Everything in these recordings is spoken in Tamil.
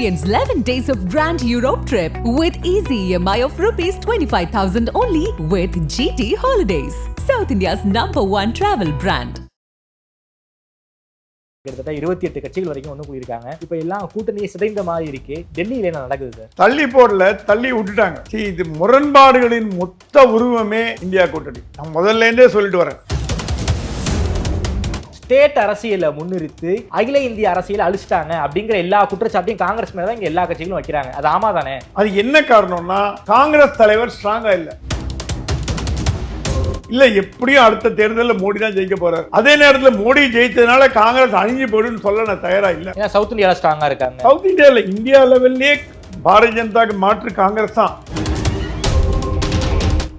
Experience 11 days of Grand Europe trip with easy EMI of rupees 25,000 only with GT Holidays, South India's number one travel brand. கிட்டத்தட்ட இருபத்தி எட்டு கட்சிகள் வரைக்கும் ஒன்று கூடியிருக்காங்க. இப்போ எல்லாம் கூட்டணியை சிதைந்த மாதிரி இருக்கு. டெல்லியில என்ன நடக்குது? சார் தள்ளி போடல தள்ளி விட்டுட்டாங்க. See, இது முரண்பாடுகளின் மொத்த உருவமே இந்தியா கூட்டணி. நான் முதல்ல இருந்தே சொல்லிட்டு வரேன். ஸ்டேட் அரசியலை முன்னிறுத்து அகில இந்திய அரசியலை அழிச்சிட்டாங்க அப்படிங்கிற எல்லா குற்றச்சாட்டையும் காங்கிரஸ் மேல தான் இங்க எல்லா கட்சிகளும் வைக்கிறாங்க. அது ஆமா தானே? அது என்ன காரணம்னா காங்கிரஸ் தலைவர் ஸ்ட்ராங்கா இல்ல. இல்ல எப்படியும் அடுத்த தேர்தலில் மோடி தான் ஜெயிக்க போறாரு. அதே நேரத்தில் மோடி ஜெயித்ததுனால காங்கிரஸ் அழிஞ்சு போயிடுன்னு சொல்ல நான் தயாரா இல்ல. ஏன்னா சவுத் இந்தியால ஸ்ட்ராங்கா இருக்காங்க. சவுத் இந்தியாவில் இந்தியா லெவல்லே பாரதிய ஜனதாக்கு மாற்று காங்கிரஸ் தான்.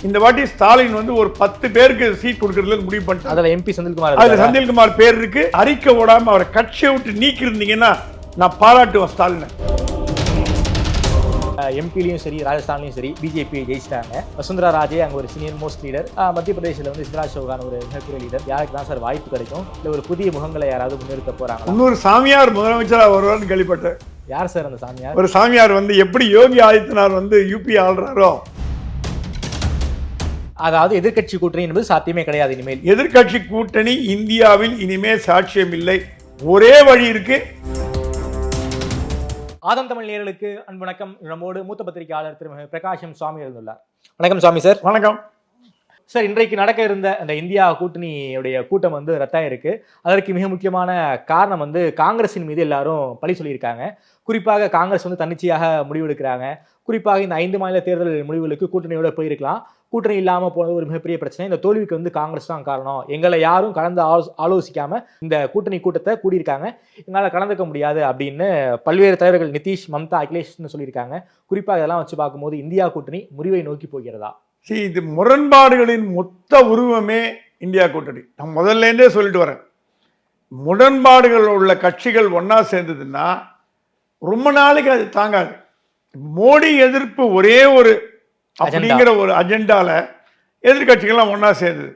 இந்த வாட்டி ஸ்டாலின் வந்து ஒரு பத்து பேருக்கு சீட் கொடுக்கறதுல முடிவு பண்ணிட்டாங்க அதுல எம்பி செந்தில்குமார் அதுல? செந்தில்குமார் பேர் இருக்கு. அறிக்கை விடாம அவரை கட்சியை விட்டு நீக்கி இருந்தீங்கன்னா நான் பாராட்டுவேன் ஸ்டாலினை. எம்பிலையும் சரி ராஜஸ்தான்லையும் சரி பிஜேபி ஜெயிச்சிட்டாங்க. வசுந்தரா ராஜே அங்க ஒரு சீனியர் மோஸ்ட் லீடர் மத்திய பிரதேசில் வந்து சிவராஜ் சௌகான் ஒரு மிகப்பெரிய லீடர் யாருக்கு தான் சார் வாய்ப்பு கிடைக்கும்? இல்ல ஒரு புதிய முகங்களை யாராவது முன்னிறுத்த போறாங்களா? இன்னொரு சாமியார் முதலமைச்சராக வருவார்னு கேள்விப்பட்டேன். யார் சார் அந்த சாமியார்? ஒரு சாமியார் வந்து எப்படி யோகி ஆதித்யநாத் வந்து யூபி ஆள்றாரோ அதாவது எதிர்க்கட்சி கூட்டணி என்பது சாத்தியமே கிடையாது இனிமேல். எதிர்க்கட்சி கூட்டணி இந்தியாவில் இனிமே சாட்சியம் இல்லை. ஒரே வழி இருக்கு. ஆதம் தமிழ் நேயர்களுக்கு அன்பு வணக்கம். நம்மோடு மூத்த பத்திரிகையாளர் திரு பிரகாஷம் சுவாமி இருந்துள்ளார் வணக்கம் சுவாமி சார். வணக்கம். சார் இன்றைக்கு நடக்க இருந்த அந்த இந்தியா கூட்டணியுடைய கூட்டம் வந்து ரத்தாயிருக்கு. அதற்கு மிக முக்கியமான காரணம் வந்து காங்கிரஸின் மீது எல்லாரும் பழி சொல்லியிருக்காங்க. குறிப்பாக காங்கிரஸ் வந்து தன்னிச்சையாக முடிவெடுக்கிறாங்க. குறிப்பாக இந்த ஐந்து மாநில தேர்தல் முடிவுகளுக்கு கூட்டணியோட போயிருக்கலாம். கூட்டணி இல்லாமல் போனது ஒரு மிகப்பெரிய பிரச்சனை. இந்த தோல்விக்கு வந்து காங்கிரஸ் தான் காரணம். எங்களை யாரும் கலந்து ஆலோ ஆலோசிக்காமல் இந்த கூட்டணி கூட்டத்தை கூடியிருக்காங்க. எங்களால் கலந்துக்க முடியாது அப்படின்னு பல்வேறு தலைவர்கள் நிதிஷ் மம்தா அகிலேஷ்னு சொல்லியிருக்காங்க. குறிப்பாக இதெல்லாம் வச்சு பார்க்கும்போது இந்தியா கூட்டணி முறிவை நோக்கி போகிறதா? சரி இது முரண்பாடுகளின் மொத்த உருவமே இந்தியா கூட்டணி. நான் முதல்லேருந்தே சொல்லிட்டு வரேன். முரண்பாடுகள் உள்ள கட்சிகள் ஒன்றா சேர்ந்ததுன்னா ரொம்ப நாளைக்கு அது தாங்காது. மோடி எதிர்ப்பு ஒரே ஒரு அப்படிங்கிற ஒரு அஜெண்டால எதிர்கட்சிகள்லாம் ஒண்ணா சேர்ந்தது.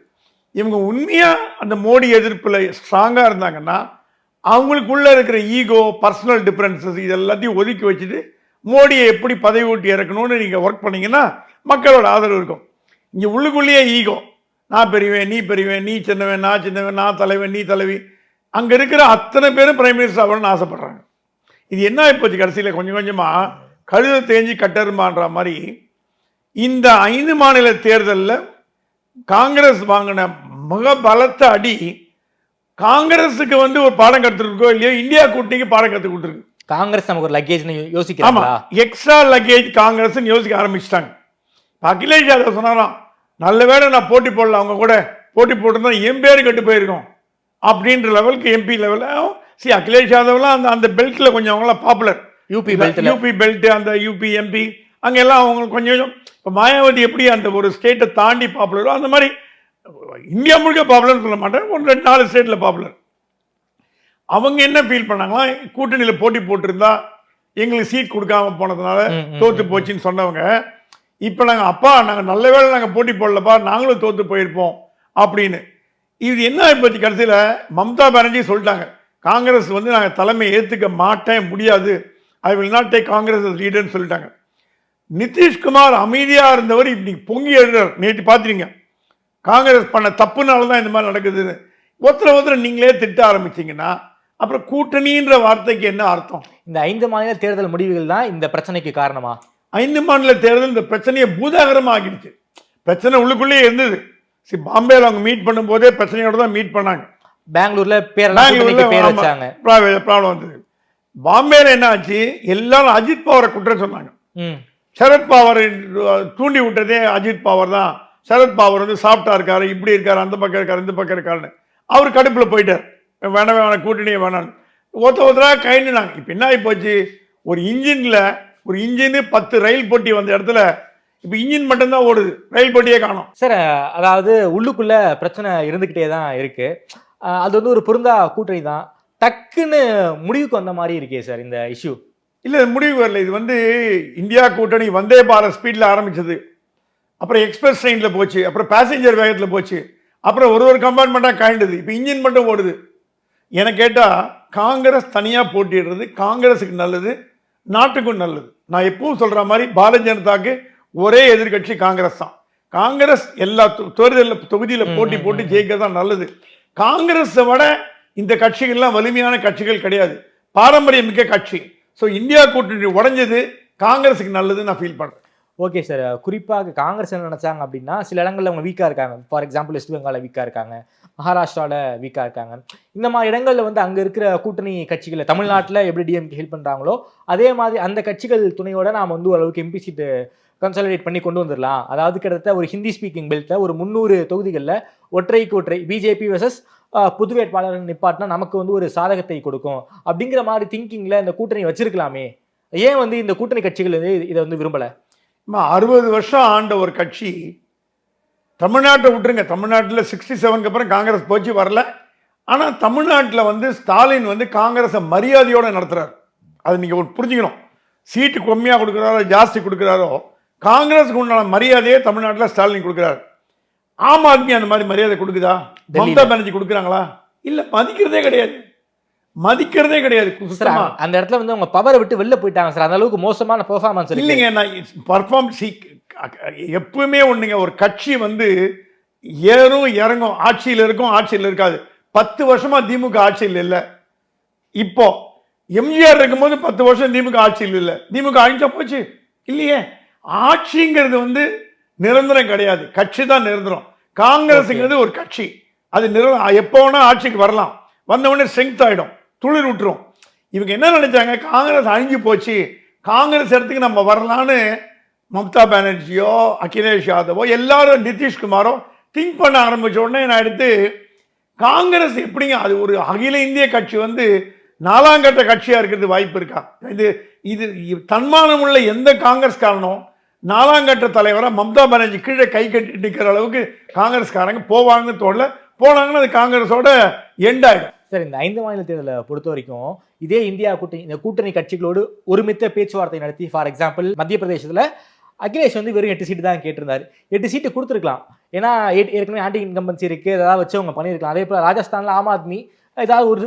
இவங்க உண்மையா அந்த மோடி எதிர்ப்புல ஸ்ட்ராங்கா இருந்தாங்கன்னா அவங்களுக்குள்ள இருக்கிற ஈகோ பர்சனல் டிஃபரன்சஸ் இது எல்லாத்தையும் ஒதுக்கி வச்சுட்டு மோடியை எப்படி பதவி ஊட்டி இறக்கணும்னு நீங்க ஒர்க் பண்ணீங்கன்னா மக்களோட ஆதரவு இருக்கும். இங்க உள்ளுக்குள்ளேயே ஈகோ நான் பெரியவன் நீ பெரியவன் நீ சின்னவன் நான் சின்னவன் நான் தலைவன் நீ தலைவி. அங்க இருக்கிற அத்தனை பேரும் பிரைம் மினிஸ்டர் ஆகணும்னு ஆசைப்படுறாங்க. இது என்ன ஆயிப்போச்சு கடைசியில்? கொஞ்சம் கொஞ்சமா கழுத தேஞ்சு கட்டருமான்ற மாதிரி இந்த ஐந்து மாநில தேர்தலில் காங்கிரஸ் வாங்கின மிக பலத்த அடி காங்கிரஸுக்கு வந்து ஒரு பாடம் கற்றுருக்கோ இல்லையோ இந்தியா கூட்டணிக்கு பாடம் கற்றுக் கொடுத்துருக்கு. காங்கிரஸ் நமக்கு ஒரு லக்கேஜ்னு ஆமா யோசிக்கிறாங்களா? எக்ஸ்ட்ரா லக்கேஜ் காங்கிரஸ் யோசிக்க ஆரம்பிச்சிட்டாங்க. அகிலேஷ் யாதவ் சொன்னாராம் நல்ல வேளை நான் போட்டி போடல அவங்க கூட போட்டி போட்டிருந்தா என் பேர் கெட்டு போயிருக்கும். அப்படின்ற லெவலுக்கு எம்பி லெவலில் சி அகிலேஷ் யாதவ்லாம் அந்த அந்த பெல்ட்ல கொஞ்சம் அவங்களாம் பாப்புலர் யூபி பெல்ட்ல யூபி பெல்ட் அந்த யூபி எம்பி அங்க எல்லாம் அவங்க கொஞ்சம் இப்போ மாயாவதி எப்படி அந்த ஒரு ஸ்டேட்டை தாண்டி பாப்புலரோ அந்த மாதிரி இந்தியா முழுக்க பாப்புலர்னு சொல்ல மாட்டேன். ஒரு ரெண்டு நாலு ஸ்டேட்ல பாப்புலர் அவங்க என்ன ஃபீல் பண்ணாங்களா கூட்டணியில் போட்டி போட்டிருந்தா எங்களுக்கு சீட் கொடுக்காம போனதுனால தோத்து போச்சுன்னு சொன்னவங்க இப்போ நாங்கள் அப்பா நாங்கள் நல்ல வேளை நாங்கள் போட்டி போடலப்பா நாங்களும் தோத்து போயிருப்போம் அப்படின்னு. இது என்ன ஆயிப்போச்சு கடைசியில்? மம்தா பானர்ஜி சொல்லிட்டாங்க காங்கிரஸ் வந்து நாங்கள் தலைமை ஏற்றுக்க மாட்டேன் முடியாது. I will not take Congress லீடர்னு சொல்லிட்டாங்க. நிதிஷ்குமார் அமைதியாக இருந்தவர் இன்னைக்கு பொங்கி எழுறார். நேற்று பார்த்துறீங்க காங்கிரஸ் பண்ண தப்புனால தான் இந்த மாதிரி நடக்குதுன்னு. ஒருத்தர ஒருத்தர நீங்களே திட்ட ஆரம்பிச்சீங்கன்னா அப்புறம் கூட்டணின்ற வார்த்தைக்கு என்ன அர்த்தம்? இந்த ஐந்து மாநில தேர்தல் முடிவுகள் தான் இந்த பிரச்சனைக்கு காரணமா? ஐந்து மாநில தேர்தல் இந்த பிரச்சனையை பூதாகரமா ஆகிடுச்சு பிரச்சனை உள்ளுக்குள்ளேயே இருந்தது. சரி பாம்பேல அவங்க மீட் பண்ணும்போதே பிரச்சனையோட தான் மீட் பண்ணாங்க. பெங்களூர்ல பேர் வச்சாங்க. ப்ராப்ளம் வந்தது. பாம்பேல என்ன ஆச்சு? எல்லாரும் அஜித் பவரை குற்றம் சொன்னாங்க. ம் சரத் தூண்டி விட்டதே அஜித் பவர் தான். சரத் வந்து சாஃப்டா இருக்காரு இப்படி இருக்காரு அந்த பக்கம் இருக்காரு இந்த பக்கம் இருக்காருன்னு. அவர் கடுப்பில் போயிட்டார். வேணாம் வேணாம் கூட்டணியே வேணான்னு ஒருத்த ஒருத்தராக கைண்டுனாங்க இப்போ என்ன ஆகி போச்சு? ஒரு இன்ஜினில் ஒரு இன்ஜினு பத்து ரயில் போட்டி வந்த இடத்துல இப்போ இன்ஜின் மட்டும்தான் ஓடுது. ரயில் போட்டியே காணும். சார் அதாவது உள்ளுக்குள்ளே பிரச்சனை இருந்துக்கிட்டே தான் இருக்குது அது வந்து ஒரு பொருந்தா கூட்டணி தான். டக்குன்னு முடிவுக்கு வந்த மாதிரி இருக்கே சார் இந்த இஷ்யூ இல்லை இது முடிவு வரல. இது வந்து இந்தியா கூட்டணி வந்தே பாரத் ஸ்பீடில் ஆரம்பிச்சது. அப்புறம் எக்ஸ்பிரஸ் ட்ரெயினில் போச்சு. அப்புறம் பேசஞ்சர் வேகத்தில் போச்சு. அப்புறம் ஒரு ஒரு கம்பார்ட்மெண்ட்டாக காய்ந்தது இப்போ இன்ஜின் மட்டும் ஓடுது. என கேட்டால் காங்கிரஸ் தனியாக போட்டிடுறது காங்கிரஸுக்கு நல்லது நாட்டுக்கும் நல்லது. நான் எப்பவும் சொல்ற மாதிரி பாரதிய ஜனதாக்கு ஒரே எதிர்க்கட்சி காங்கிரஸ் தான். காங்கிரஸ் எல்லா தேர்தல்ல தொகுதியில போட்டி போட்டு. ஜெயிக்கிறது தான் நல்லது. காங்கிரஸை விட இந்த கட்சிகள்லாம் வலிமையான கட்சிகள் கிடையாது. பாரம்பரியம் மிக்க கட்சி. ஸோ இந்தியா கூட்டணி உடஞ்சது காங்கிரஸுக்கு நல்லதுன்னு நான் ஃபீல் பண்ணுறேன் ஓகே சார் குறிப்பாக காங்கிரஸ் என்ன நினச்சாங்க அப்படின்னா சில இடங்களில் அவங்க வீக்காக இருக்காங்க. ஃபார் எக்ஸாம்பிள் வெஸ்ட் பெங்காலில் வீக்காக இருக்காங்க. மகாராஷ்டிராவில் வீக்காக இருக்காங்க. இந்த மாதிரி இடங்களில் வந்து அங்கே இருக்கிற கூட்டணி கட்சிகளை தமிழ்நாட்டில் எப்படி டிஎம்கே ஹெல்ப் பண்ணுறாங்களோ அதே மாதிரி அந்த கட்சிகள் துணையோட நாம வந்து ஓரளவுக்கு எம்பி சீட்டு கன்சாலிடேட் பண்ணி கொண்டு வந்துடலாம் அதாவது கிட்டத்தட்ட ஒரு ஹிந்தி ஸ்பீக்கிங் பெல்ட்டில் ஒரு முந்நூறு தொகுதிகளில் ஒற்றைக்கு ஒற்றை பிஜேபி வெர்சஸ் புது வேட்பாளர்கள் நிப்பாட்டினா நமக்கு வந்து ஒரு சாதகத்தை கொடுக்கும். அப்படிங்கிற மாதிரி திங்கிங்கில் இந்த கூட்டணி வச்சிருக்கலாமே. ஏன் வந்து இந்த கூட்டணி கட்சிகள் வந்து இதை வந்து விரும்பலை? அறுபது வருஷம் ஆண்ட ஒரு கட்சி தமிழ்நாட்டை விட்டுருங்க. தமிழ்நாட்டில் சிக்ஸ்டி செவனுக்கு அப்புறம் காங்கிரஸ் போச்சு வரல. ஆனால் தமிழ்நாட்டில் வந்து ஸ்டாலின் வந்து காங்கிரஸை மரியாதையோடு நடத்துகிறார் அது நீங்கள் புரிஞ்சுக்கணும். சீட்டு கம்மியாக கொடுக்குறாரோ ஜாஸ்தி கொடுக்குறாரோ காங்கிரஸுக்கு உண்டான மரியாதையே தமிழ்நாட்டில் ஸ்டாலின் கொடுக்குறாரு. ஆம் ஆத்மி அந்த மாதிரி மரியாதை கொடுக்குதா. மம்தா பானர்ஜி கொடுக்குறாங்களா? இல்லை மதிக்கிறதே கிடையாது. மதிக்கிறதே கிடையாது அந்த- இடத்துல வந்து அவங்க பவரை விட்டு வெளில போயிட்டாங்க சார். அந்த அளவுக்கு மோசமான பெர்ஃபார்மன்ஸ் இல்லைங்க நான் பர்ஃபார்ம் எப்பவுமே ஒண்ணுங்க ஒரு கட்சி வந்து ஏறும் இறங்கும் ஆட்சியில் இருக்கும் ஆட்சியில் இருக்காது. பத்து வருஷமா திமுக ஆட்சியில் இல்லை. இப்போ எம்ஜிஆர் இருக்கும்போது பத்து வருஷம் திமுக ஆட்சியில் இல்லை. திமுக அழிஞ்சா போச்சு. இல்லையே. ஆட்சிங்கிறது வந்து நிரந்தரம் கிடையாது. கட்சி தான் நிரந்தரம். காங்கிரஸுங்கிறது ஒரு கட்சி. அது நிரந்தரம் எப்போ வேணால் ஆட்சிக்கு வரலாம். வந்தவொடனே உடனே ஸ்ட்ரென்த் துளிர் விட்டுரும் இவங்க என்ன நினைச்சாங்க? காங்கிரஸ் அழிஞ்சு போச்சு. காங்கிரஸ் இடத்துக்கு நம்ம வரலான்னு மம்தா பானர்ஜியோ அகிலேஷ் யாதவோ எல்லாரும் நிதிஷ்குமாரோ திங்க் பண்ண ஆரம்பிச்ச உடனே நான் எடுத்து காங்கிரஸ் எப்படிங்க? அது ஒரு அகில இந்திய கட்சி வந்து நாலாங்கட்ட கட்சியாக இருக்கிறது வாய்ப்பு இருக்கா? இது இது இ- தன்மானம் உள்ள எந்த காங்கிரஸ்காரனும் நாலாங்கட்ட தலைவராக மம்தா பானர்ஜி கீழே கை கட்டி நிற்கிற அளவுக்கு காங்கிரஸ்காரங்க போவாங்கன்னு தோணல. போனாங்கன்னா அது காங்கிரஸோட எண்ட் ஆயிடும். சார் இந்த ஐந்து மாநில தேர்தலை பொறுத்த வரைக்கும் இதே இந்தியா கூட்டணி இந்த கூட்டணி கட்சிகளோடு ஒருமித்த பேச்சுவார்த்தை நடத்தி ஃபார் எக்ஸாம்பிள் மத்திய பிரதேசத்தில் அகிலேஷ் வந்து வெறும் எட்டு சீட்டு தான் கேட்டிருந்தார். எட்டு சீட்டு கொடுத்துருக்கலாம். ஏன்னா ஏற்கனவே ஆன்டி இன்கம்பன்சி இருக்குது அதாவது வச்சு அவங்க பண்ணியிருக்கலாம் அதே போல் ராஜஸ்தானில் ஆம் ஆத்மி ஏதாவது ஒரு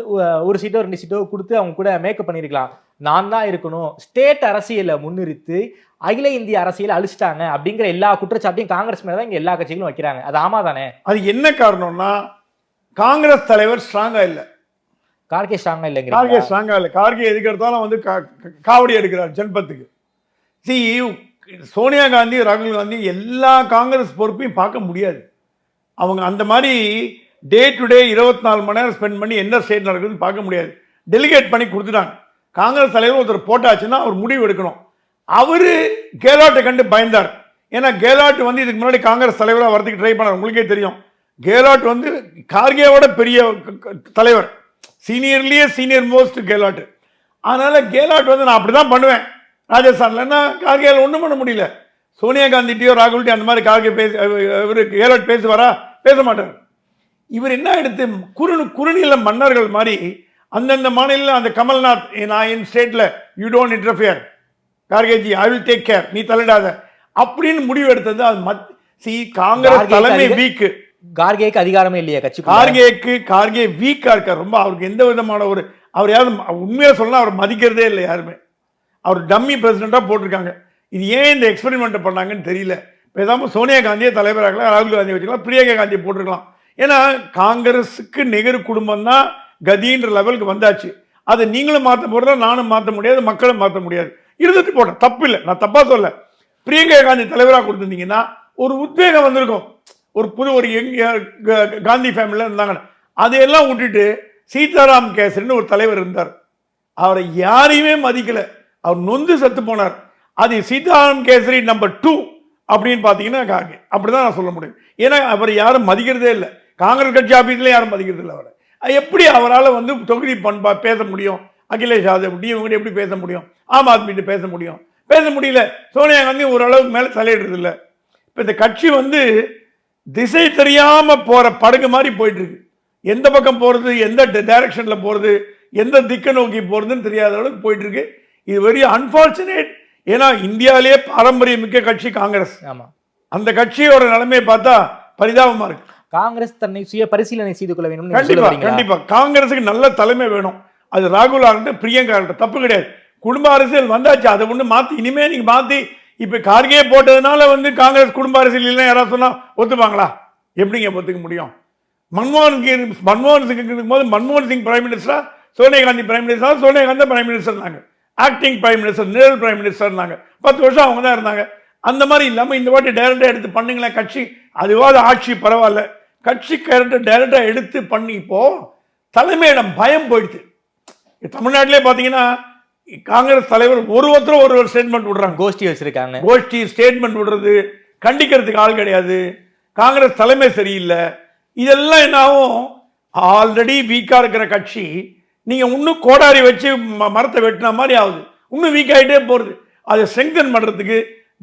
ஒரு சீட்டோ ரெண்டு சீட்டோ கொடுத்து அவங்க கூட மேக்கப் பண்ணியிருக்கலாம் நான் தான் இருக்கணும். ஸ்டேட் அரசியலை முன்னிறுத்து அகில இந்திய அரசியலை அழிச்சிட்டாங்க அப்படிங்கிற எல்லா குற்றச்சாட்டையும் காங்கிரஸ் மேல தான் இங்க எல்லா கட்சிகளும் வைக்கிறாங்க. அது ஆமா தானே? அது என்ன காரணம்னா காங்கிரஸ் தலைவர் ஸ்ட்ராங்கா இல்லை. கார்கே ஸ்ட்ராங்கா கார்கே இல்லைங்கிறீங்களா ஸ்ட்ராங்கா இல்லை. கார்கே எதுக்கு எடுத்தாலும் வந்து காவடி எடுக்கிறார் ஜன்பத்துக்கு. சி சோனியா காந்தி ராகுல் காந்தி எல்லா காங்கிரஸ் பொறுப்பையும் பார்க்க முடியாது. அவங்க அந்த மாதிரி டே டு டே இருபத்தி நாலு மணி நேரம் ஸ்பெண்ட் பண்ணி என்ன ஸ்டேட் நடக்குதுன்னு பார்க்க முடியாது. டெலிகேட் பண்ணி கொடுத்துட்டாங்க. காங்கிரஸ் தலைவர் ஒருத்தர் போட்டாச்சுன்னா அவர் முடிவு எடுக்கணும். அவரு கேலாட்டை கண்டு பயந்தார். ஏன்னா கேலாட் வந்து இதுக்கு முன்னாடி காங்கிரஸ் தலைவராக வரதுக்கு ட்ரை பண்ணார். உங்களுக்கே தெரியும். கேலாட் வந்து கார்கேவோட பெரிய தலைவர். சீனியர்லேயே சீனியர் மோஸ்ட் கேலாட் அதனால் கேலாட் வந்து நான் அப்படி தான் பண்ணுவேன் ராஜஸ்தான்லன்னா கார்கேல ஒன்றும் பண்ண முடியல. சோனியா காந்திட்டியோ ராகுல்ட்டியோ அந்த மாதிரி கார்கே பேசி இவர் கேலாட் பேசுவாரா? பேச மாட்டார். இவர் என்ன எடுத்து குறு குறுநில மன்னர்கள் மாதிரி அந்தந்த மாநில அந்த கமல்நாத் நான் என் ஸ்டேட்டில் you don't interfere Kharge ji I will take care நீ தலையிடாத. அப்படின்னு முடிவு எடுத்தது அது மத் சி காங்கிரஸ் தலைமை வீக்கு. கார்கேக்கு அதிகாரமே இல்லையா கட்சி கார்கேக்கு கார்கே வீக்கா இருக்கார். ரொம்ப அவருக்கு எந்த விதமான ஒரு அவர் யாரும் உண்மையா சொல்லலாம் அவர் மதிக்கிறதே இல்லை யாருமே. அவர் டம்மி பிரசிடெண்டா போட்டிருக்காங்க. இது ஏன் இந்த எக்ஸ்பெரிமெண்ட் பண்ணாங்கன்னு தெரியல. பேசாம சோனியா காந்தியை தலைவராகலாம் ராகுல் காந்தி வச்சுக்கலாம் பிரியங்கா காந்தியை போட்டிருக்கலாம். ஏன்னா காங்கிரஸுக்கு நிகர் குடும்பம் தான் கதின்ற லெவலுக்கு வந்தாச்சு. அதை நீங்களும் மாற்ற போறதா நானும் மாற்ற முடியாது மக்களும் மாற்ற முடியாது. இருந்துட்டு போட்டேன். தப்பு இல்லை நான் தப்பாக சொல்ல பிரியங்கா காந்தி தலைவராக கொடுத்துருந்தீங்கன்னா ஒரு உத்வேகம் வந்திருக்கும். ஒரு புது ஒரு யங் காந்தி ஃபேமிலியில் இருந்தாங்க அதையெல்லாம் விட்டுட்டு சீதாராம் கேசரின்னு ஒரு தலைவர் இருந்தார். அவரை யாரையுமே மதிக்கல. அவர் நொந்து செத்து போனார். அது சீதாராம் கேசரி நம்பர் டூ அப்படின்னு பார்த்தீங்கன்னா அப்படி அப்படிதான் நான் சொல்ல முடியும். ஏன்னா அவர் யாரும் மதிக்கிறதே இல்லை. காங்கிரஸ் கட்சி ஆஃபீஸில் யாரும் மதிக்கிறது இல்லை அவரை. அது எப்படி அவரால் வந்து தொகுதி பண்பா பேச முடியும்? அகிலேஷ் யாதவ் டிஎம் எப்படி பேச முடியும்? ஆம் ஆத்மிட்டு பேச முடியும். பேச முடியல. சோனியா காந்தி ஓரளவுக்கு மேலே தலையிடுறது இல்லை. இப்போ இந்த கட்சி வந்து திசை தெரியாம போற படகு மாதிரி போயிட்டு இருக்கு. எந்த பக்கம் போறது எந்த டைரக்ஷன்ல போறது எந்த திக்கை நோக்கி போறதுன்னு தெரியாத அளவுக்கு போயிட்டு இருக்கு. இது வெரி அன்பார்ச்சுனேட் ஏன்னா இந்தியாவிலேயே பாரம்பரியம் மிக்க கட்சி காங்கிரஸ். ஆமா. அந்த கட்சியோட நிலைமையை பார்த்தா பரிதாபமா இருக்கு. காங்கிரஸ் தன்னை சுய பரிசீலனை செய்து கொள்ள வேண்டும் கண்டிப்பா கண்டிப்பா. காங்கிரஸுக்கு நல்ல தலைமை வேணும். அது ராகுல் ஆகட்டும் பிரியங்கா ஆகட்டும் தப்பு கிடையாது. குடும்ப அரசியல் வந்தாச்சு. அதை ஒன்று மாற்றி இனிமே நீங்கள் மாற்றி இப்போ கார்கே போட்டதுனால வந்து காங்கிரஸ் குடும்ப அரசியல் இல்லை யாராவது சொன்னால் ஒத்துப்பாங்களா? எப்படிங்க ஒத்துக்க முடியும்? மன்மோகன் சிங் மன்மோகன் சிங் இருக்கும்போது மன்மோகன் சிங் பிரைம் மினிஸ்டரா சோனியா காந்தி பிரைம் மினிஸ்டரா சோனியா காந்தி பிரைம் மினிஸ்டர் இருந்தாங்க ஆக்டிங் பிரைம் மினிஸ்டர் நிழல் பிரைம் மினிஸ்டர் இருந்தாங்க பத்து வருஷம் அவங்க தான் இருந்தாங்க. அந்த மாதிரி இல்லாமல் இந்த வாட்டி டைரக்டா எடுத்து பண்ணுங்களேன் கட்சி அதுவாது ஆட்சி பரவாயில்ல. கட்சி கேரக்டர் டைரக்டா எடுத்து பண்ணி இப்போ தலைமையிடம் பயம் போயிடுச்சு. தமிழ்நாட்டிலே பார்த்தீங்கன்னா காங்கிரஸ் தலைவர் ஒரு ஒருத்தர் ஒரு ஒரு ஸ்டேட்மெண்ட் விடுறாங்க. கோஷ்டி வச்சிருக்காங்க. கோஷ்டி ஸ்டேட்மெண்ட் விடுறது கண்டிக்கிறதுக்கு ஆள் கிடையாது. காங்கிரஸ் தலைமை சரியில்லை. இதெல்லாம் என்ன ஆகும்? ஆல்ரெடி வீக்காக இருக்கிற கட்சி நீங்கள் இன்னும் கோடாரி வச்சு மரத்தை வெட்டின மாதிரி ஆகுது. இன்னும் வீக் ஆகிட்டே போகிறது அதை ஸ்ட்ரெங்தன் பண்ணுறதுக்கு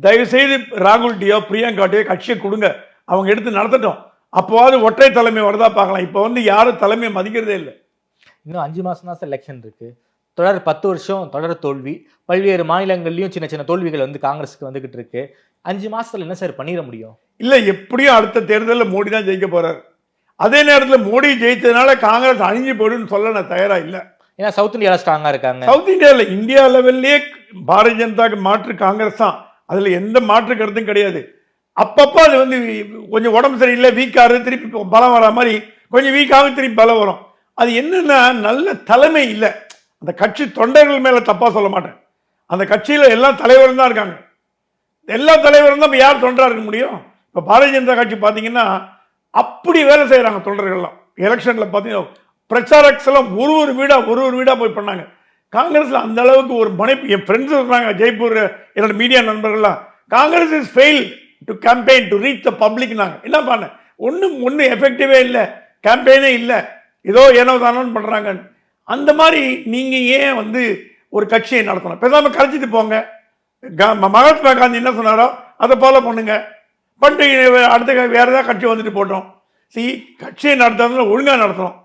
தயவுசெய்து ராகுல்ட்டியோ பிரியங்காட்டியோ கட்சியை கொடுங்க. அவங்க எடுத்து நடத்தட்டும். அப்போவாது ஒற்றை தலைமை வருதா பார்க்கலாம். இப்போ வந்து யாரும் தலைமையை மதிக்கிறதே இல்லை. இன்னும் அஞ்சு மாசம் தான் சார் எலெக்ஷன் இருக்கு. தொடர் பத்து வருஷம் தொடர் தோல்வி. பல்வேறு மாநிலங்கள்லயும் சின்ன சின்ன தோல்விகள் வந்து காங்கிரஸுக்கு வந்துகிட்டு இருக்கு. அஞ்சு மாசத்துல என்ன சார் பண்ணிட முடியும்? இல்லை எப்படியும் அடுத்த தேர்தலில் மோடி தான் ஜெயிக்க போறாரு. அதே நேரத்தில் மோடி ஜெயித்ததுனால காங்கிரஸ் அழிஞ்சு போயிடுன்னு சொல்ல நான் தயாரா இல்லை. ஏன்னா சவுத் இந்தியாவில் ஸ்ட்ராங்கா இருக்காங்க. சவுத் இந்தியாவில் இந்தியா லெவல்லே பாரதிய ஜனதாக்கு மாற்று காங்கிரஸ் தான். அதுல எந்த மாற்று கருத்தும் கிடையாது. அப்பப்போ அது வந்து கொஞ்சம் உடம்பு சரியில்லை வீக்காரு திருப்பி பலம் வர மாதிரி கொஞ்சம் வீக்காக திருப்பி பலம் வரும். அது என்னன்னா நல்ல தலைமை இல்லை. அந்த கட்சி தொண்டர்கள் மேலே தப்பாக சொல்ல மாட்டேன். அந்த கட்சியில் எல்லா தலைவரும் தான் இருக்காங்க. எல்லா தலைவரும் தான் இப்போ யார் தொண்டராக இருக்க முடியும்? இப்போ பாரதிய ஜனதா கட்சி பார்த்தீங்கன்னா அப்படி வேலை செய்கிறாங்க தொண்டர்கள்லாம். எலெக்ஷனில் பார்த்தீங்கன்னா பிரச்சாரக்ஸ் எல்லாம் ஒரு ஒரு வீடாக ஒரு ஒரு வீடாக போய் பண்ணாங்க. காங்கிரஸில் அந்த அளவுக்கு ஒரு மனைப்பு என் ஃப்ரெண்ட்ஸ் சொன்னாங்க ஜெய்ப்பூர் என்னோட மீடியா நண்பர்கள்லாம் Congress is fail to campaign to reach the பப்ளிக்னாங்க என்ன பண்ண? ஒன்றும் ஒன்றும் எஃபெக்டிவே இல்லை. கேம்பெயினே இல்லை. ஏதோ ஏனோ தானோன்னு பண்றாங்க. அந்த மாதிரி நீங்க ஏன் வந்து ஒரு கட்சியை நடத்தணும்? பேசாம கரைச்சிட்டு போங்க. மகாத்மா காந்தி என்ன சொன்னாரோ அதை ஃபாலோ பண்ணுங்க. பண்ணிட்டு அடுத்த வேற ஏதாவது கட்சி வந்துட்டு போட்டோம். சி கட்சியை நடத்துறதுல ஒழுங்கா நடத்தணும்.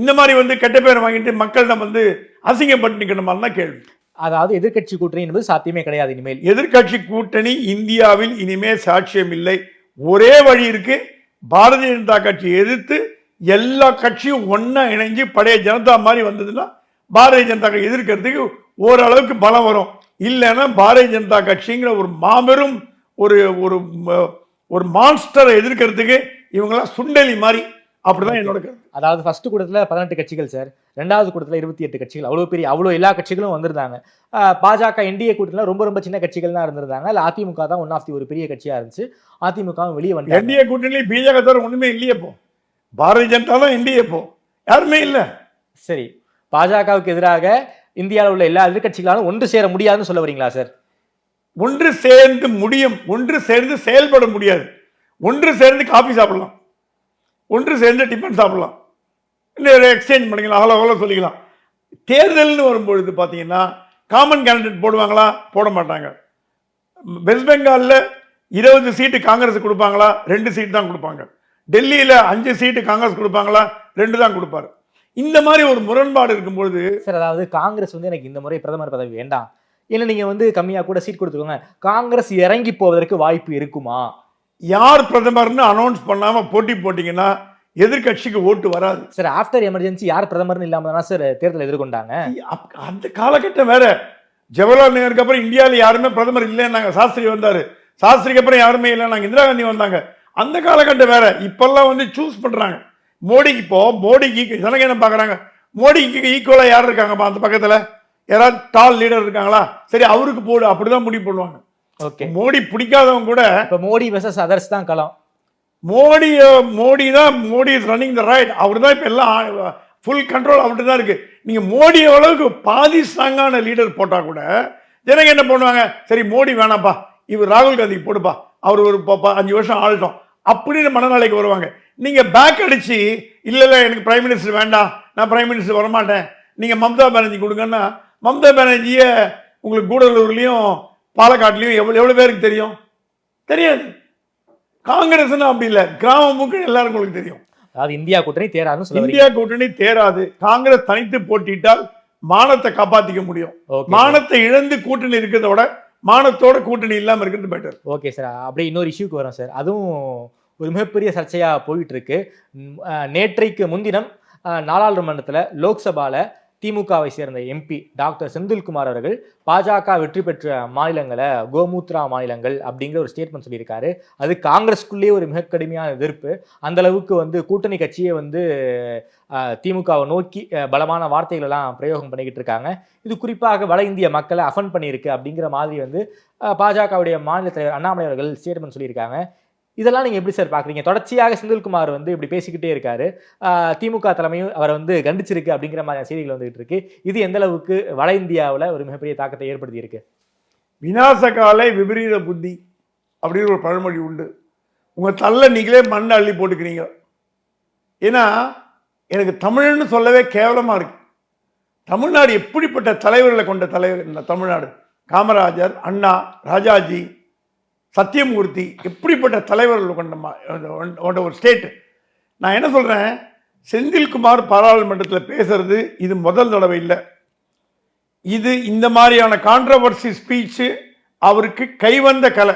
இந்த மாதிரி வந்து கெட்ட பேர் வாங்கிட்டு மக்களிடம் வந்து அசிங்கப்பட்டு நிற்கிற மாதிரி தான் கேள்வி. அதாவது எதிர்க்கட்சி கூட்டணி என்பது சாத்தியமே கிடையாது இனிமேல். எதிர்க்கட்சி கூட்டணி இந்தியாவில் இனிமே சாட்சியம் இல்லை ஒரே வழி இருக்கு. பாரதிய ஜனதா கட்சி எதிர்த்து எல்லா கட்சியும் ஒண்ணா இணைஞ்சு பழைய ஜனதா மாதிரி வந்ததுன்னா பாரதிய ஜனதா கட்சி எதிர்க்கிறதுக்கு ஓரளவுக்கு பலம் வரும். இல்லைன்னா பாரதிய ஜனதா கட்சிங்கிற ஒரு மாபெரும் ஒரு ஒரு ஒரு மான்ஸ்டரை எதிர்க்கிறதுக்கு இவங்கெல்லாம் சுண்டலி மாதிரி. அப்படிதான் என்னோட அதாவது ஃபர்ஸ்ட் கூட்டத்துல பதினெட்டு கட்சிகள் சார் ரெண்டாவது கூட்டத்துல இருபத்தி எட்டு கட்சிகள். அவ்வளவு பெரிய அவ்வளவு எல்லா கட்சிகளும் வந்திருந்தாங்க. பாஜக என்டிஏ கூட்டத்துல ரொம்ப ரொம்ப சின்ன கட்சிகள் தான் இருந்திருந்தாங்க. இல்ல அதிமுக தான் ஒன் ஆஃப் தி ஒரு பெரிய கட்சியா இருந்துச்சு. அதிமுகவும் வெளியே வந்தாங்க என்டிஏ கூட்டணி பிஜேபி தவிர ஒண்ணுமே இல்லையே போ பாரதிய ஜனதா தான் என்டிஏ போ. யாருமே இல்லை. சரி பாஜகவுக்கு எதிராக இந்தியாவில் உள்ள எல்லா எதிர்க்கட்சிகளாலும் ஒன்று சேர முடியாதுன்னு சொல்ல வரீங்களா சார் ஒன்று சேர்ந்து முடியும். ஒன்று சேர்ந்து செயல்பட முடியாது. ஒன்று சேர்ந்து காஃபி சாப்பிடலாம். ஒன்று சேர்ந்து டிஃபன் சாப்பிடலாம். இல்லை எக்ஸ்சேஞ்ச் பண்ணிக்கலாம். அவ்வளோ அவ்வளோ சொல்லிக்கலாம். தேர்தல்னு வரும்பொழுது பார்த்தீங்கன்னா காமன் கேண்டிடேட் போடுவாங்களா? போட மாட்டாங்க. வெஸ்ட் பெங்காலில் இருபது சீட்டு காங்கிரஸ் கொடுப்பாங்களா? ரெண்டு சீட் தான் கொடுப்பாங்க. டெல்லியில் அஞ்சு சீட்டு காங்கிரஸ் கொடுப்பாங்களா? ரெண்டு தான் கொடுப்பாரு. இந்த மாதிரி ஒரு முரண்பாடு இருக்கும்பொழுது சார் அதாவது காங்கிரஸ் வந்து எனக்கு இந்த முறை பிரதமர் பதவி வேண்டாம். இல்லை நீங்க வந்து கம்மியா கூட சீட் கொடுத்துக்கோங்க. காங்கிரஸ் இறங்கி போவதற்கு வாய்ப்பு இருக்குமா? யார் பிரதமர்னு அனௌன்ஸ் பண்ணாம போட்டி போட்டீங்கன்னா எதிர்க்கட்சிக்கு ஓட்டு வராது. சார் ஆஃப்டர் எமர்ஜென்சி யார் பிரதமர்னு இல்லாம தானே சார் தேர்தல் எதிர்கொண்டாங்க? அந்த காலகட்டம் வேற. ஜவஹர்லால் நேருக்கு அப்புறம் இந்தியாவில் யாருமே பிரதமர் இல்லைன்னாங்க சாஸ்திரி வந்தாரு. சாஸ்திரிக்கு அப்புறம் யாருமே இல்லைன்னாங்க இந்திரா காந்தி வந்தாங்க. அந்த காலகட்டம் வேற. இப்பெல்லாம் வந்து சூஸ் பண்றாங்க. மோடிக்கு இப்போ மோடிக்கு ஜனங்க என்ன பாக்குறாங்க மோடிக்கு ஈக்குவலா யார் இருக்காங்கப்பா அந்த பக்கத்துல? யாராவது டால் லீடர் இருக்காங்களா? சரி அவருக்கு போடு அப்படிதான் முடிவு பண்ணுவாங்க. ஓகே. மோடி பிடிக்காதவங்க கூட இப்ப மோடி வெர்சஸ் அதர்ஸ் தான் களம். மோடி மோடி தான் Modi is running the right அவர் தான் இப்போ எல்லாம் ஃபுல் கண்ட்ரோல் அவர்கிட்ட தான் இருக்கு. நீங்க மோடி அளவுக்கு பாதி ஸ்ட்ராங்கான லீடர் போட்டா கூட ஜனங்க என்ன பண்ணுவாங்க? சரி மோடி வேணாம்ப்பா. இவர் ராகுல் காந்திக்கு போடுப்பா. அவர் ஒரு அஞ்சு வருஷம் ஆளட்டும். அப்படின்னு மனநிலைக்கு வருவாங்க. நீங்க பேக் அடிச்சு இல்ல இல்ல எனக்கு பிரைம் மினிஸ்டர் வேண்டாம். நான் பிரைம் மினிஸ்டர் வரமாட்டேன். நீங்க மம்தா பானர்ஜி கொடுங்கன்னா மம்தா பானர்ஜியை உங்களுக்கு கூடலூர்லயும் பாலக்காட்லயும் எவ்வளவு எவ்வளவு பேருக்கு தெரியும்? தெரியாது. காங்கிரஸ்னா அப்படி இல்லை. கிராமமுக்கு எல்லாருக்கும் உங்களுக்கு தெரியும். அதாவது இந்தியா கூட்டணி வரீங்க. இந்தியா கூட்டணி தேராது. காங்கிரஸ் தனித்து போட்டியிட்டால் மானத்தை காப்பாத்திக்க முடியும். மானத்தை இழந்து கூட்டணி இருக்கிறத விட மானத்தோட கூட்டணி இல்லாம இருக்கிறது பெட்டர் ஓகே சார். அப்படியே இன்னொரு இஷ்யூக்கு வரோம் சார். அதுவும் ஒரு மிகப்பெரிய சர்ச்சையாக போயிட்டு இருக்கு நேற்றைக்கு முன்தினம் நாடாளுமன்றத்தில் லோக்சபாவில் லோக்சபால திமுகவை சேர்ந்த எம்பி டாக்டர் செந்தில்குமார் அவர்கள் பாஜக வெற்றி பெற்ற மாநிலங்களை கோமூத்ரா மாநிலங்கள் அப்படிங்கிற ஒரு ஸ்டேட்மெண்ட் சொல்லியிருக்காரு. அது காங்கிரஸ்க்குள்ளேயே ஒரு மிக கடுமையான எதிர்ப்பு. அந்த அளவுக்கு வந்து கூட்டணி கட்சியை வந்து திமுகவை நோக்கி பலமான வார்த்தைகளெல்லாம் பிரயோகம் பண்ணிக்கிட்டு இருக்காங்க. இது குறிப்பாக வட இந்திய மக்களை அஃபன் பண்ணியிருக்கு அப்படிங்கிற மாதிரி வந்து பாஜகவுடைய மாநில தலைவர் அண்ணாமலை அவர்கள் ஸ்டேட்மெண்ட் சொல்லியிருக்காங்க. இதெல்லாம் நீங்கள் எப்படி சார் பார்க்குறீங்க தொடர்ச்சியாக செந்தில்குமார் வந்து இப்படி பேசிக்கிட்டே இருக்காரு. திமுக தலைமையும் அவரை வந்து கண்டிச்சிருக்கு அப்படிங்கிற மாதிரியான செய்திகள் வந்துகிட்டு இருக்கு. இது எந்த அளவுக்கு வட இந்தியாவில் ஒரு மிகப்பெரிய தாக்கத்தை ஏற்படுத்தி இருக்கு? விநாசகாலை விபரீத புத்தி அப்படின்னு ஒரு பழமொழி உண்டு. உங்கள் தள்ள நீங்களே மண்ணை அள்ளி போட்டுக்கிறீங்க. ஏன்னா எனக்கு தமிழ்னு சொல்லவே கேவலமாக இருக்கு. தமிழ்நாடு எப்படிப்பட்ட தலைவர்களை கொண்ட தலைவர் இந்த தமிழ்நாடு? காமராஜர் அண்ணா ராஜாஜி சத்தியமூர்த்தி எப்படிப்பட்ட தலைவர்கள் கொண்ட கொண்ட ஒரு ஸ்டேட் நான் என்ன சொல்றேன்? செந்தில்குமார் பாராளுமன்றத்தில் பேசுறது இது முதல் தடவை இல்லை. இது இந்த மாதிரியான கான்ட்ரவர்சி ஸ்பீச் அவருக்கு கைவந்த கலை.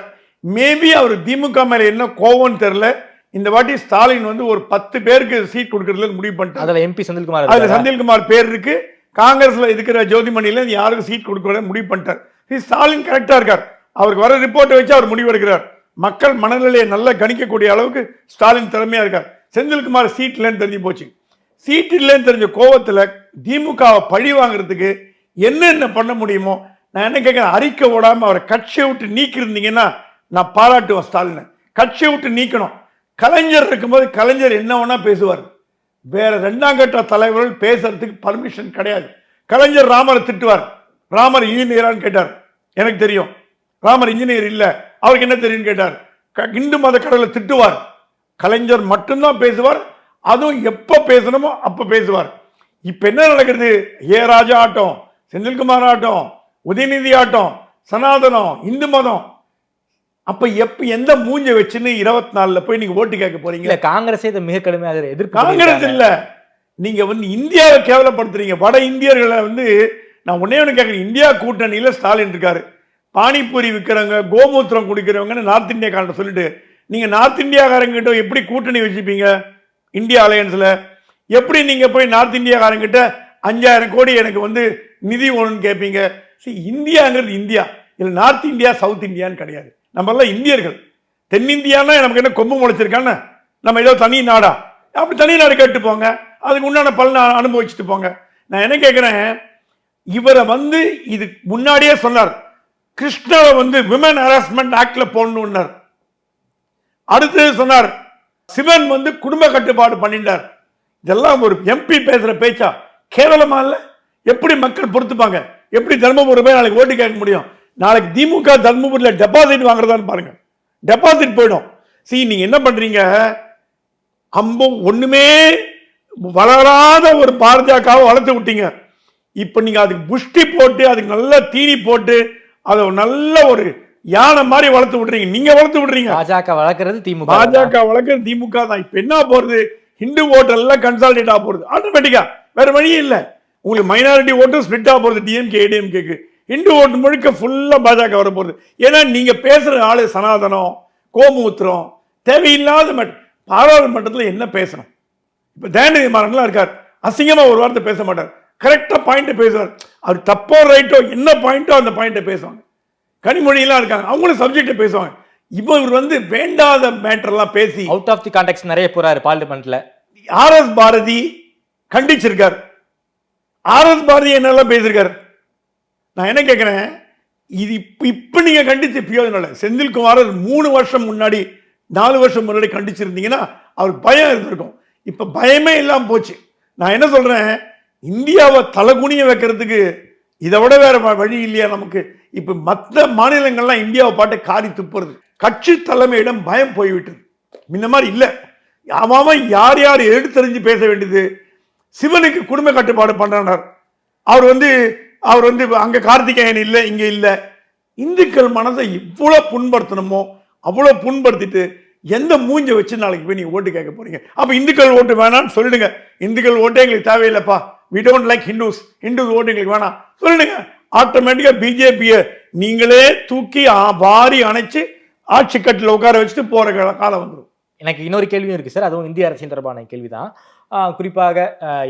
மேபி அவர் திமுக மேல என்ன கோவம்னு தெரியல. இந்த வாட்டி ஸ்டாலின் வந்து ஒரு பத்து பேருக்கு சீட் கொடுக்கறதுல முடிவு பண்ணிட்டார். அதுல எம்பி செந்தில்குமார் அதுல? செந்தில்குமார் பேர் இருக்கு. காங்கிரஸ்ல இருக்கிற ஜோதிமணியில யாருக்கும் சீட் கொடுக்க முடிவு பண்ணிட்டார். ஸ்டாலின் கரெக்டா இருக்கார். அவருக்கு வர ரிப்போர்ட்டை வச்சு அவர் முடிவு எடுக்கிறார். மக்கள் மனநிலையை நல்லா கணிக்கக்கூடிய அளவுக்கு ஸ்டாலின் திறமையாக இருக்கார். செந்தில்குமார் சீட் இல்லைன்னு தெரிஞ்சு போச்சு. சீட் இல்லைன்னு தெரிஞ்ச கோவத்தில் திமுகவை பழி வாங்குறதுக்கு என்னென்ன பண்ண முடியுமோ நான் என்ன கேட்குறேன் அறிக்கை ஓடாமல் அவரை கட்சியை விட்டு நீக்கியிருந்தீங்கன்னா நான் பாராட்டுவேன் ஸ்டாலினை. கட்சியை விட்டு நீக்கணும். கலைஞர் இருக்கும்போது கலைஞர் என்ன வேணா பேசுவார். வேற ரெண்டாம் கட்ட தலைவர்கள் பேசுறதுக்கு பர்மிஷன் கிடையாது. கலைஞர் ராமரை திட்டுவார். ராமர் இன்ஜினியரான்னு கேட்டார். எனக்கு தெரியும். ராமர் இன்ஜினியர் இல்ல. அவருக்கு என்ன தெரியும்னு கேட்டார். இந்து மத கடவுளை திட்டுவார். கலைஞர் மட்டும்தான் பேசுவார். அதுவும் எப்ப பேசணுமோ அப்ப பேசுவார். இப்ப என்ன நடக்குது? ஏ ராஜா ஆட்டம் செந்தில்குமார் ஆட்டம் உதயநிதி ஆட்டம் சனாதனம் இந்து மதம். அப்ப எப்ப எந்த மூஞ்ச வச்சுன்னு இருபத்தி நாலுல போய் நீங்க ஓட்டு கேட்க போறீங்க? இல்ல காங்கிரஸே இதை மிக கடுமையாக எதிர்- எதிர்ப்பு காங்கிரஸ். இல்ல. நீங்க வந்து இந்தியாவை கேவலப்படுத்துறீங்க. வட இந்தியர்களை வந்து நான் ஒன்னே ஒன்று கேட்குறேன். இந்தியா கூட்டணியில ஸ்டாலின் இருக்காரு. பானிபூரி விற்கிறவங்க கோமூத்திரம் குடிக்கிறவங்கன்னு நார்த் இந்தியாக்காரன் சொல்லிட்டு நீங்கள் நார்த் இந்தியாக்காரங்கிட்ட எப்படி கூட்டணி வச்சுப்பீங்க? இந்தியா அலையன்ஸில். எப்படி நீங்கள் போய் நார்த் இந்தியாக்காரங்கிட்ட அஞ்சாயிரம் கோடி எனக்கு வந்து நிதி வேணும்னு கேட்பீங்க சரி இந்தியாங்கிறது இந்தியா. இல்லை நார்த் இந்தியா சவுத் இந்தியான்னு கிடையாது. நம்ம இந்தியர்கள். தென்னிந்தியான்னா நமக்கு என்ன கொம்பு முளைச்சிருக்கான்னு? நம்ம ஏதோ தனி நாடா? அப்படி தனி நாடு கேட்டு போங்க அதுக்கு உண்டான பலனை அனுபவிச்சுட்டு போங்க. நான் என்ன கேட்குறேன் இவரை வந்து இது முன்னாடியே சொன்னார். கிருஷ்ணாவை வந்து விமன் ஹராஸ்மெண்ட் ஆக்ட்ல போடணும்னார் அடுத்தது சொன்னார் சிவன் வந்து குடும்ப கட்டுப்பாடு பண்ணிட்டார். இதெல்லாம் ஒரு எம்பி பேசுகிற பேச்சா? கேவலமா இல்லை? எப்படி மக்கள் பொறுத்துப்பாங்க? எப்படி தர்மபுரி போய் நாளைக்கு ஓட்டு கேட்க முடியும்? நாளைக்கு திமுக தர்மபுரியில் டெபாசிட் வாங்குறதான்னு பாருங்க. டெபாசிட் போயிடும். சி நீங்கள் என்ன பண்ணுறீங்க அம்பும் ஒன்றுமே வளராத ஒரு பாரதியாக்காவை வளர்த்து விட்டீங்க. இப்போ நீங்கள் அதுக்கு புஷ்டி போட்டு அதுக்கு நல்லா தீனி போட்டு அதை நல்ல ஒரு யானை மாதிரி வளர்த்து விடுறீங்க. நீங்க வளர்த்து விடுறீங்க. பாஜக வளர்க்கறது திமுக பாஜக வழக்கு திமுக தான். இப்ப என்ன போறது? ஹிந்து ஓட்டு எல்லாம் கன்சாலிடேட் ஆக போறது. ஆட்டோமேட்டிக்கா வேற வழியே இல்ல. உங்களுக்கு மைனாரிட்டி ஓட்டு ஸ்பிளிட் ஆக போறது. டிஎம்கே ஏடிஎம்கேக்கு ஹிந்து ஓட்டு முழுக்க ஃபுல்லா பாஜக வர போறது. ஏன்னா நீங்க பேசுற ஆளு சனாதனம் கோமூத்திரம் தேவையில்லாத மட் பாராளுமன்றத்தில் என்ன பேசணும்? இப்ப தயாநிதி மாறன்லாம் இருக்கார். அசிங்கமா ஒரு வார்த்தை பேச மாட்டார். கரெக்டா பாயிண்ட் பேசுவார். அவர் தப்போ ரைட்டோ என்ன பாயிண்டோ அந்த பாயிண்ட்டை பேசுவாங்க. கனிமொழியெல்லாம் இருக்காங்க. அவங்களும் சப்ஜெக்டை பேசுவாங்க. இவர் வந்து வேண்டாத மேட்டர்லாம் பேசி அவுட் ஆஃப் தி கான்டெக்ட் நிறைய போறாரு பார்லிமெண்ட்ல ஆர் எஸ் பாரதி கண்டிச்சிருக்கார். ஆர் எஸ் பாரதி என்னெல்லாம் பேசியிருக்காரு நான் என்ன கேட்கிறேன் இது இப்ப இப்ப நீங்க கண்டிச்சு பிரயோஜனம் இல்லை. செந்தில்குமார் மூணு வருஷம் முன்னாடி நாலு வருஷம் முன்னாடி கண்டிச்சிருந்தீங்கன்னா அவருக்கு பயம் இருந்திருக்கும். இப்ப பயமே இல்லாம போச்சு. நான் என்ன சொல்றேன்? இந்தியாவை தலைகுனிய வைக்கிறதுக்கு இதை விட வேற வ- வழி இல்லையா நமக்கு? இப்ப மற்ற மாநிலங்கள்லாம் இந்தியாவை பாட்டு காரி துப்புறது. கட்சி தலைமையிடம் பயம் போய்விட்டது. முன்ன மாதிரி இல்லை. அவன் யார் யார் எடுத்தறிஞ்சு பேச வேண்டியது? சிவனுக்கு குடும்ப கட்டுப்பாடு பண்றார் அவர் வந்து அவர் வந்து அங்க கார்த்திகேயன் இல்லை இங்க இல்லை. இந்துக்கள் மனதை இவ்வளவு புண்படுத்தணுமோ அவ்வளவு புண்படுத்திட்டு எந்த மூஞ்ச வச்சு நாளைக்கு போய் நீங்க ஓட்டு கேட்க போறீங்க? அப்ப இந்துக்கள் ஓட்டு வேணாம்னு சொல்லிடுங்க. இந்துக்கள் ஓட்டே எங்களுக்கு தேவையில்லைப்பா. We don't like Hindus Hindus ஓட்டு எங்களுக்கு வேணாம். சொல்லிடுங்க ஆட்டோமேட்டிக்காக பிஜேபியை நீங்களே தூக்கி வாரி அணைச்சு ஆட்சி கட்டில் உட்கார வச்சுட்டு போகிற காலம் வந்துடும் எனக்கு இன்னொரு கேள்வியும் இருக்குது சார். அதுவும் இந்திய அரசின் தொடர்பான கேள்விதான். தான் குறிப்பாக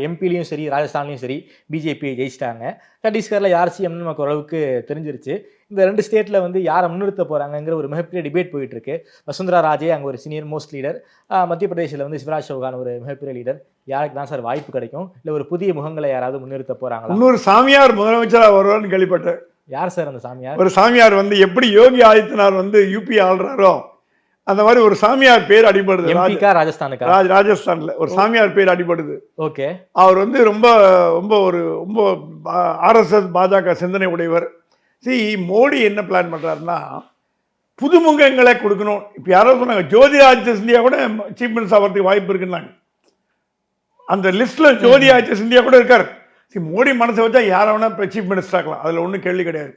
எம்பிலையும் சரி ராஜஸ்தான்லையும் சரி பிஜேபி ஜெயிச்சிட்டாங்க. சத்தீஸ்கரில் யார் சிஎம்னு நமக்கு ஓரளவுக்கு தெரிஞ்சிருச்சு. இந்த ரெண்டு ஸ்டேட்டில் வந்து யாரை முன்னிறுத்த போகிறாங்கங்கிற ஒரு மிகப்பெரிய டிபேட் போயிட்டு இருக்கு வசுந்தரா ராஜே அங்கே ஒரு சீனியர் மோஸ்ட் லீடர் மத்திய பிரதேசில் வந்து சிவராஜ் சௌகான் ஒரு மிகப்பெரிய லீடர் யாருக்கு தான் சார் வாய்ப்பு கிடைக்கும்? இல்லை ஒரு புதிய முகங்களை யாராவது முன்னிறுத்த போகிறாங்களா இன்னொரு சாமியார் முதலமைச்சராக வருவார்னு கேள்விப்பட்டேன். யார் சார் அந்த சாமியார்? ஒரு சாமியார் வந்து எப்படி யோகி ஆதித்யநாத் வந்து யூபி ஆள்றாரோ அந்த மாதிரி ஒரு சாமியார் பேர் அடிபடுது. ராஜஸ்தானுக்கா? ராஜ் ராஜஸ்தான்ல ஒரு சாமியார் பேர் அடிபடுது. ஓகே. அவர் வந்து ரொம்ப ரொம்ப ஒரு ரொம்ப ஆர்எஸ்எஸ் பாஜக சிந்தனை உடையவர். சி மோடி என்ன பிளான் பண்றாருன்னா புதுமுகங்களை கொடுக்கணும். இப்போ யாரோ சொன்னாங்க ஜோதி ஆதித்ய சிந்தியா கூட சீஃப் மினிஸ்டர் ஆகிறதுக்கு வாய்ப்பு இருக்குன்னாங்க. அந்த லிஸ்ட்ல ஜோதி ஆதித்ய சிந்தியா கூட இருக்காரு. சி மோடி மனசை வச்சா யாரை வேணா இப்போ சீஃப் மினிஸ்டர் ஆக்கலாம். அதில் ஒன்றும் கேள்வி கிடையாது.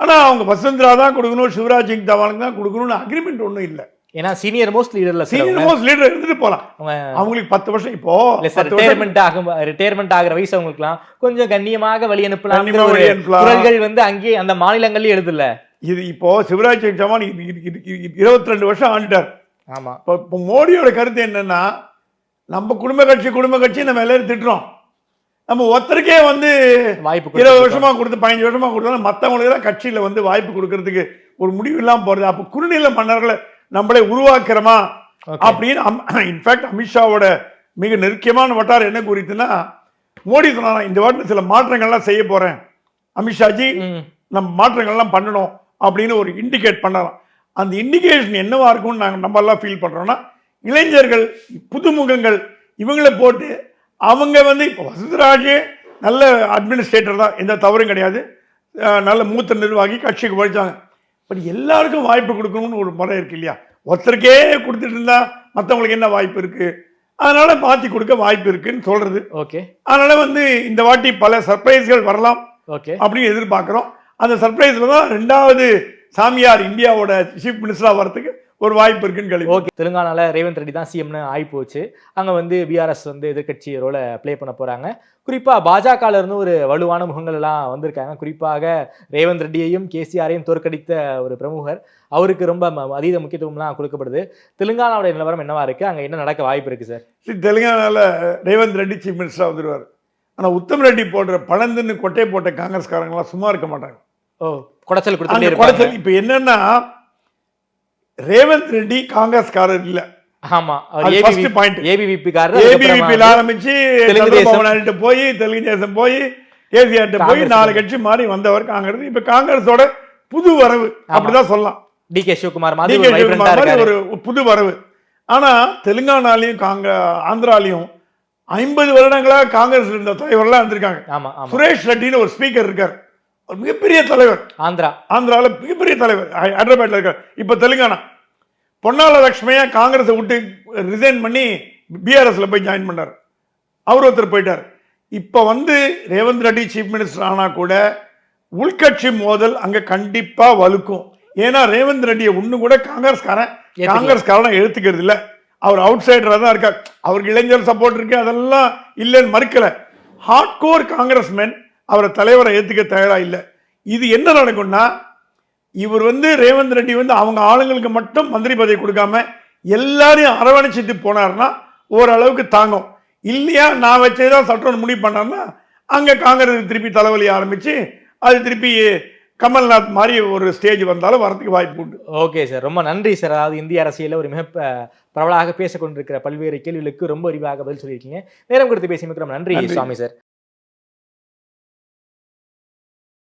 ஆனால் அவங்க வசுந்தரா தான் கொடுக்கணும் சிவராஜ் சிங் சவானுக்கு தான் கொடுக்கணும்னு அக்ரிமெண்ட் ஒன்றும் இல்லை. ஏன்னா சீனியர் மோஸ்ட் லீடர்ல சீனியர் மோஸ்ட் லீடர் இருந்துட்டு அவங்க அவங்களுக்கு பத்து வருஷம் இப்போ ரிட்டையர்மெண்ட் ஆகும் ரிட்டையர்மெண்ட் ஆகிற வயசு அவங்களுக்குலாம் கொஞ்சம் கண்ணியமாக வழி அனுப்பலாம். குரல்கள் வந்து அங்கேயே அந்த மாநிலங்கள்லயும் எழுதுல இது இப்போ சிவராஜ் சிங் சவான் இருபத்தி ரெண்டு வருஷம் ஆண்டுட்டார். ஆமா. இப்போ மோடியோட கருத்து என்னன்னா நம்ம குடும்ப கட்சி குடும்ப கட்சி நம்ம எல்லாரும் திட்டுறோம். நம்ம ஒருத்தருக்கே வந்து வாய்ப்பு இருபது. வருஷமா கொடுத்து பதினஞ்சு வருஷமா கொடுத்தா மற்றவங்களுக்கு தான் கட்சியில வந்து வாய்ப்பு கொடுக்கறதுக்கு ஒரு முடிவு இல்லாம போறது. அப்போ குறுநில மன்னர்களை நம்மளே உருவாக்குறோமா. அப்படின்னு இன்ஃபேக்ட் அமித்ஷாவோட மிக நெருக்கமான வட்டாரம் என்ன குறித்துன்னா மோடி சொன்னாராம் இந்த வாட்டி சில மாற்றங்கள்லாம் செய்ய போறேன். அமித்ஷாஜி ம். நம்ம மாற்றங்கள்லாம் பண்ணணும் அப்படின்னு ஒரு இண்டிகேட் பண்ணலாம் அந்த இண்டிகேஷன் என்னவா இருக்கும்னு நாங்கள் நம்ம எல்லாம் ஃபீல் பண்றோம்னா இளைஞர்கள் புதுமுகங்கள் இவங்களை போட்டு அவங்க வந்து இப்போ வசுந்தராஜே நல்ல அட்மினிஸ்ட்ரேட்டர் தான் எந்த தவறும் கிடையாது. நல்ல மூத்த நிர்வாகி கட்சிக்கு படிச்சாங்க. பட் எல்லாருக்கும் வாய்ப்பு கொடுக்கணும்னு ஒரு முறை இருக்கு இல்லையா? ஒருத்தருக்கே கொடுத்துட்டு இருந்தா மற்றவங்களுக்கு என்ன வாய்ப்பு இருக்கு? அதனால மாற்றி கொடுக்க வாய்ப்பு இருக்குன்னு சொல்றது. ஓகே. அதனால வந்து இந்த வாட்டி பல சர்ப்ரைஸ்கள் வரலாம் ஓகே. அப்படின்னு எதிர்பார்க்குறோம். அந்த சர்ப்ரைஸ்ல தான் ரெண்டாவது சாமியார் இந்தியாவோட சீஃப் மினிஸ்டரா வரதுக்கு ஒரு வாய்ப்பு இருக்குன்னு ஓகே. தெலுங்கானால ரேவந்த் ரெட்டி தான் சிஎம்னு ஆகி போச்சு அங்க வந்து பிஆர்எஸ் வந்து எதிர்க்கட்சி ரோலை ப்ளே பண்ண போறாங்க. குறிப்பா பாஜகல இருந்து ஒரு வலுவான முகங்கள் எல்லாம் வந்திருக்காங்க. குறிப்பாக ரேவந்த் ரெட்டியையும் கேசிஆரையும் தோற்கடித்த ஒரு பிரமுகர். அவருக்கு ரொம்ப அதீத முக்கியத்துவம்லாம் கொடுக்கப்படுது. தெலுங்கானாவுடைய நிலவரம் என்னவா இருக்கு? அங்க என்ன நடக்க வாய்ப்பு இருக்கு சார் சரி, தெலுங்கானால ரேவந்த் ரெட்டி சீஃப் மினிஸ்டரா வந்துருவார். ஆனா உத்தம் ரெட்டி போடுற பழந்துன்னு கொட்டை போட்ட காங்கிரஸ்காரங்களாம் சும்மா இருக்க மாட்டாங்க. ஓ குடைச்சல் இருப்பாங்க. குறைச்சல் இப்ப என்னன்னா ரேவந்த் ரெட்டி காங்கிரஸ்காரர் இல்ல. ஆமா first point. ஏபிவிபி ஏபிவிபியில் ஆரம்பிச்சு தெலுங்கு போய் தெலுங்கு தேசம் போய் கேசிஆர்ட்ட போய் நாலு கட்சி மாறி வந்தவர் காங்கிரஸ். இப்ப காங்கிரஸோட புது வரவு அப்படிதான் சொல்லலாம். டி கே சிவகுமார் மாதிரி ஒரு புது வரவு. ஆனா தெலுங்கானாலையும் காங்க ஆந்திராலையும் ஐம்பது வருடங்களா காங்கிரஸ் இருந்த தலைவர்லாம் இருந்திருக்காங்க. சுரேஷ் ரெட்டின்னு ஒரு ஸ்பீக்கர் இருக்கார். ஒரு மிகப்பெரிய தலைவர். ஆந்திரா. ஆந்திரால மிகப்பெரிய தலைவர். ஹை- ஹைதராபாத்ல இருக்கார். இப்ப தெலுங்கானா. பொன்னால லட்சுமியா காங்கிரஸை விட்டு ரிசைன் பண்ணி பிஆர்எஸ்ல போய் ஜாயின் பண்ணார். அவர் ஒருத்தர் போயிட்டார். இப்ப வந்து ரேவந்த் ரெட்டி சீஃப் மினிஸ்டர் ஆனா கூட உள்கட்சி மோதல் அங்க கண்டிப்பா வலுக்கும். ஏன்னா ரேவந்த் ரெட்டியை ஒண்ணு கூட காங்கிரஸ்காரன். காங்கிரஸ்காரனை எழுத்துக்கிறது இல்ல. அவர் அவுட் சைடரா தான் இருக்கார். அவருக்கு இளைஞர் சப்போர்ட் இருக்கு. அதெல்லாம் இல்லைன்னு மறுக்கல. ஹார்ட்கோர் காங்கிரஸ்மேன் அவரை தலைவரை ஏத்துக்க தயாரா இல்லை. இது என்ன நடக்கும்னா இவர் வந்து ரேவந்த் ரெட்டி வந்து அவங்க ஆளுங்களுக்கு மட்டும் மந்திரி பதவி கொடுக்காம எல்லாரையும் அரவணைச்சிட்டு போனார்னா ஓரளவுக்கு தாங்கும். இல்லையா நான் வச்சேதான் சட்டம் முடிவு பண்ணார்னா அங்க காங்கிரஸ் திருப்பி தலைவலி ஆரம்பிச்சு அது திருப்பி கமல்நாத் மாதிரி ஒரு ஸ்டேஜ் வந்தாலும் வரதுக்கு வாய்ப்பு உண்டு. ஓகே சார் ரொம்ப நன்றி சார் அதாவது இந்திய அரசியலில் ஒரு மிக பரவலாக பேசிக் கொண்டிருக்கிற பல்வேறு கேள்விகளுக்கு ரொம்ப விரிவாக பதில் சொல்லியிருக்கீங்க. நேரம் கொடுத்து நன்றி நன்றி. சுவாமி சார்